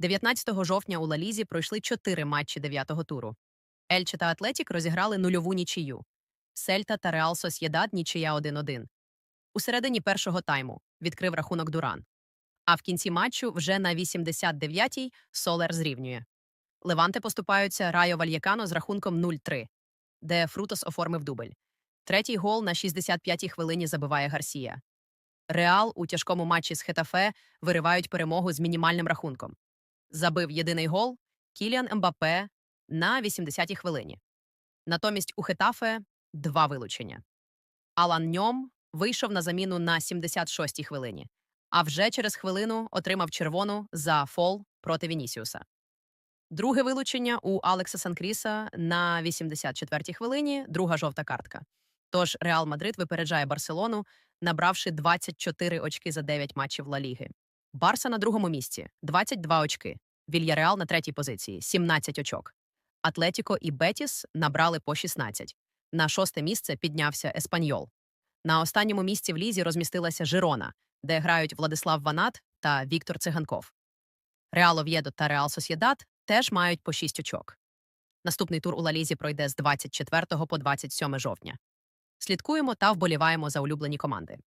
19 жовтня у Лалізі пройшли чотири матчі дев'ятого туру. Ельче та Атлетік розіграли нульову нічию. Сельта та Реал Сосєдад нічия 1-1. У середині першого тайму відкрив рахунок Дуран. А в кінці матчу вже на 89-й Солер зрівнює. Леванте поступаються Райо Вальєкано з рахунком 0-3, де Фрутос оформив дубль. Третій гол на 65-й хвилині забиває Гарсія. Реал у тяжкому матчі з Хетафе виривають перемогу з мінімальним рахунком. Забив єдиний гол Кіліан Ембапе на 80-й хвилині. Натомість у Хетафе два вилучення. Алан Ньом вийшов на заміну на 76-й хвилині, а вже через хвилину отримав червону за фол проти Вінісіуса. Друге вилучення у Алекса Санкріса на 84-й хвилині, друга жовта картка. Тож Реал Мадрид випереджає Барселону, набравши 24 очки за 9 матчів Ла Ліги. Барса на другому місці 22 очки. Вільяреал на третій позиції 17 очок. Атлетіко і Бетіс набрали по 16. На шосте місце піднявся Еспаньол. На останньому місці в лізі розмістилася Жирона, де грають Владислав Ванат та Віктор Циганков. Реал Ов'єдо та Реал Сосєдад теж мають по 6 очок. Наступний тур у Лалізі пройде з 24 по 27 жовтня. Слідкуємо та вболіваємо за улюблені команди.